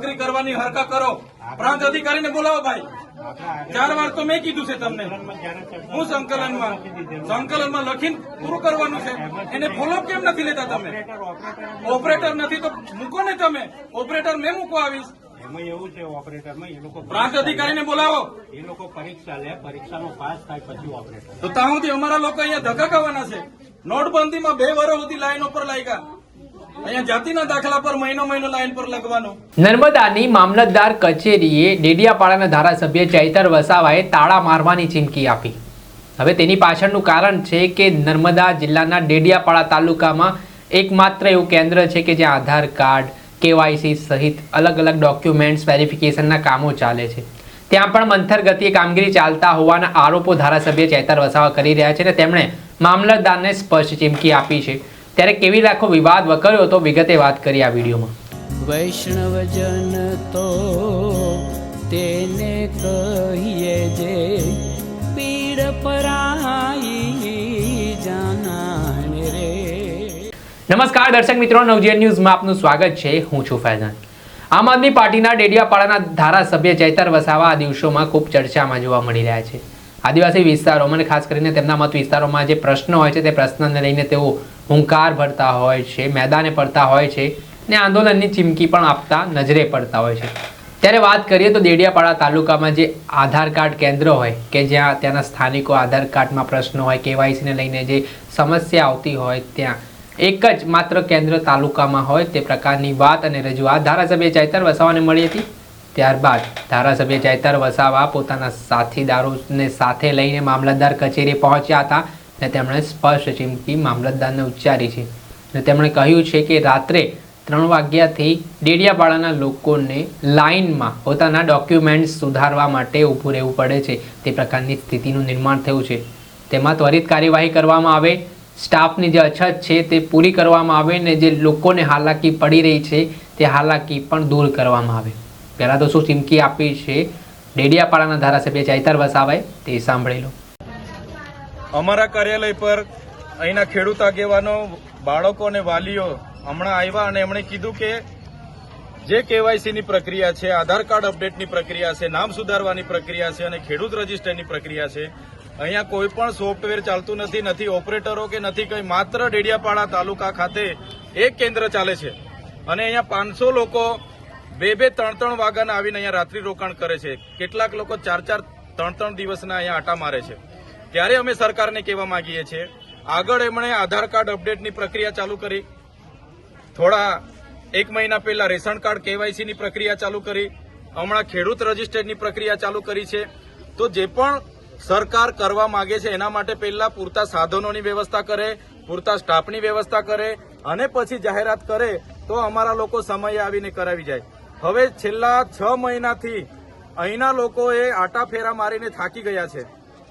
નોકરી કરવાની હરકત કરો. પ્રાંત અધિકારીને બોલાવો ભાઈ. ચાર વાર તો મેં કીધું છે તમને. હું સંકલનમાં સંકલનમાં લખીને પૂરું કરવાનું છે. એને ફોલોઅપ કેમ નથી લેતા તમે? ઓપરેટર નથી તો મૂકો ને તમે. ઓપરેટર મેં મૂકો આવીશ. એમાં એવું છે ઓપરેટરમાં એ લોકો પ્રાંત અધિકારીને બોલાવો. એ લોકો પરીક્ષા લે પરીક્ષામાં પાસ થાય પછી ઓપરેટર. તો ત્યાં સુધી અમારા લોકો અહીંયા ધક્કા ખાવાના છે. નોટબંધીમાં બે વર્ષ સુધી લાઈન ઉપર લાગ્યા. નર્મદાની મામલતદાર કચેરીએ ડેડિયાપાડાના ધારાસભ્ય ચૈતર વસાવાએ તાળા મારવાની ચીમકી આપી. હવે તેની પાછળનું કારણ છે કે નર્મદા જિલ્લાના ડેડિયાપાડા તાલુકામાં એકમાત્ર એવું કેન્દ્ર છે કે જ્યાં આધાર કાર્ડ, કેવાયસી સહિત અલગ અલગ ડોક્યુમેન્ટ્સ વેરિફિકેશનના કામો ચાલે છે. ત્યાં પણ મંથર ગતિએ કામગીરી ચાલતા હોવાના આરોપો ધારાસભ્ય ચેતર વસાવા કરી રહ્યા છે અને તેમણે મામલતદારને સ્પષ્ટ ચીમકી આપી છે. ત્યારે કેવી રાખો વિવાદ વકર્યો તો વિગતે વાત કરી આ વિડીયોમાં. વૈષ્ણવજન તો તેને કહીએ જે પીડ પરાઈ જાનાને રે. નમસ્કાર દર્શક મિત્રો નવજીવન ન્યૂઝમાં આપનું સ્વાગત છે. હું છું ફૈઝાન. આમ આદમી પાર્ટીના ડેડિયાપાડાના ધારાસભ્ય ચૈતર વસાવા આ દિવસોમાં ખૂબ ચર્ચામાં જોવા મળી રહ્યા છે. આદિવાસી વિસ્તારોમાં ખાસ કરીને તેમના મત વિસ્તારોમાં જે પ્રશ્નો હોય છે તે પ્રશ્નને લઈને તેઓ હુંકાર ભરતા હોય છે, મેદાને પડતા હોય છે ને આંદોલનની ચીમકી પણ આપતા નજરે પડતા હોય છે. ત્યારે વાત કરીએ તો દેડિયાપાડા તાલુકામાં જે આધાર કાર્ડ કેન્દ્ર હોય કે જ્યાં ત્યાંના સ્થાનિકો આધાર કાર્ડમાં પ્રશ્નો હોય, કેવાયસીને લઈને જે સમસ્યા આવતી હોય ત્યાં એક જ માત્ર કેન્દ્ર તાલુકામાં હોય તે પ્રકારની વાત અને રજૂઆત ધારાસભ્ય ચૈતર વસાવાને મળી હતી. ત્યારબાદ ધારાસભ્ય ચૈતર વસાવા પોતાના સાથીદારોને સાથે લઈને મામલતદાર કચેરી પહોંચ્યા હતા. અને તેમણે સ્પષ્ટ ચીમકી મામલતદારને ઉચ્ચારી છે. અને તેમણે કહ્યું છે કે રાત્રે ત્રણ વાગ્યાથી ડેડિયાપાડાના લોકોને લાઇનમાં પોતાના ડોક્યુમેન્ટ્સ સુધારવા માટે ઊભું રહેવું પડે છે. તે પ્રકારની સ્થિતિનું નિર્માણ થયું છે. તેમાં ત્વરિત કાર્યવાહી કરવામાં આવે, સ્ટાફની જે અછત છે તે પૂરી કરવામાં આવે ને જે લોકોને હાલાકી પડી રહી છે તે હાલાકી પણ દૂર કરવામાં આવે. પહેલાં તો શું ચીમકી આપી છે? ડેડિયાપાડાના ધારાસભ્ય ચૈતર વસાવાએ તે સાંભળી લો અમારા કાર્યાલય પર અહીંના ખેડૂત આગેવાનો, બાળકો અને વાલીઓ હમણાં આવ્યા અને એમણે કીધું કે જે કેવાયસીની પ્રક્રિયા છે, આધાર કાર્ડ અપડેટની પ્રક્રિયા છે, નામ સુધારવાની પ્રક્રિયા છે અને ખેડૂત રજીસ્ટરની પ્રક્રિયા છે, અહીંયા કોઈ પણ સોફ્ટવેર ચાલતું નથી નથી ઓપરેટરો કે નથી કંઈ, માત્ર ડેડિયાપાડા તાલુકા ખાતે એક કેન્દ્ર ચાલે છે. અને અહીંયા પાંચસો લોકો બે બે, ત્રણ ત્રણ વાગ્યાના આવીને અહીંયા રાત્રિ રોકાણ કરે છે. કેટલાક લોકો ચાર ચાર, ત્રણ ત્રણ દિવસના અહીંયા આટા મારે છે. ત્યારે અમે સરકારને કહેવા માંગીએ છીએ, આગળ એમણે આધાર કાર્ડ અપડેટની પ્રક્રિયા ચાલુ કરી. થોડા એક મહિના પહેલા રેશન કાર્ડ કેવાયસીની પ્રક્રિયા ચાલુ કરી. હમણાં ખેડૂત રજીસ્ટરની પ્રક્રિયા ચાલુ કરી છે. તો જે પણ સરકાર કરવા માંગે છે, એના માટે પહેલા પૂરતા સાધનોની વ્યવસ્થા કરે, પૂરતા સ્ટાફની વ્યવસ્થા કરે અને પછી જાહેરાત કરે તો અમારા લોકો સમયે આવીને કરાવી જાય. હવે છેલ્લા છ મહિનાથી અહીંના લોકોએ આટા ફેરા મારીને થાકી ગયા છે.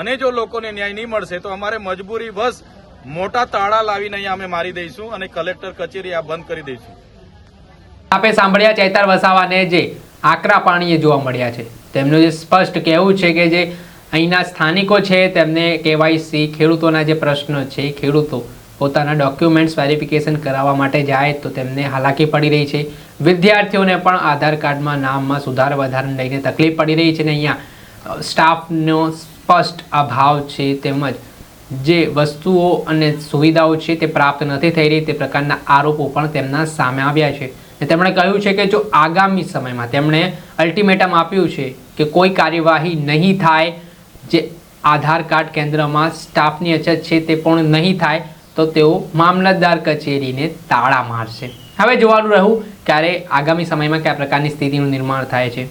અને જો લોકોને ન્યાય નહીં મળશે, તો અમારે મજબૂરી બસ મોટા તાળા લાવીને અહીંયા અમે મારી દઈશું અને કલેક્ટર કચેરી આ બંધ કરી દઈશું. આપે સાંભળ્યા ચૈતર વસાવાને જે આકરા પાણીએ જોવા મળ્યા છે. તેમનું જે સ્પષ્ટ કહેવું છે કે જે અહીંના સ્થાનિકો છે, તેમને કેવાયસી, ખેડૂતોના જે પ્રશ્નો છે, ખેડૂતો પોતાના ડોક્યુમેન્ટ્સ વેરિફિકેશન કરાવવા માટે જાય તો તેમને હાલાકી પડી રહી છે. વિદ્યાર્થીઓને પણ આધાર કાર્ડમાં નામમાં સુધાર વધારાને લઈને તકલીફ પડી રહી છે ને અહીંયા સ્ટાફનો સ્પષ્ટ અભાવ છે તેમજ જે વસ્તુઓ અને સુવિધાઓ છે તે પ્રાપ્ત નથી થઈ રહી તે પ્રકારના આરોપો પણ તેમના સામે આવ્યા છે. તેમણે કહ્યું છે કે જો આગામી સમયમાં તેમણે અલ્ટિમેટમ આપ્યું છે કે કોઈ કાર્યવાહી નહીં થાય, જે આધાર કાર્ડ કેન્દ્રમાં સ્ટાફની અછત છે તે પણ નહીં થાય, તો તેઓ મામલતદાર કચેરીને તાળા મારશે. હવે જોવાનું રહ્યું ક્યારે આગામી સમયમાં કયા પ્રકારની સ્થિતિનું નિર્માણ થાય છે.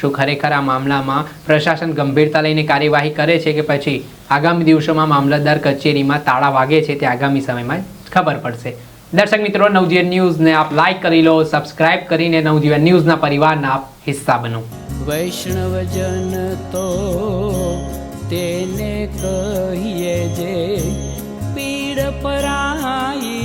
શું ખરેખર આ મામલામાં પ્રશાસન ગંભીરતા લઈને કાર્યવાહી કરે છે કે પછી આગામી દિવસોમાં મામલતદાર કચેરીમાં તાળા વાગે છે તે આગામી સમયમાં ખબર પડશે. દર્શક મિત્રો, નવજીવન ન્યૂઝને આપ લાઈક કરી લો સબસ્ક્રાઇબ કરીને નવજીવન ન્યૂઝના પરિવારના આપ હિસ્સા બનો. વૈષ્ણવજન તો તેને કહીએ જે પીડ પરાય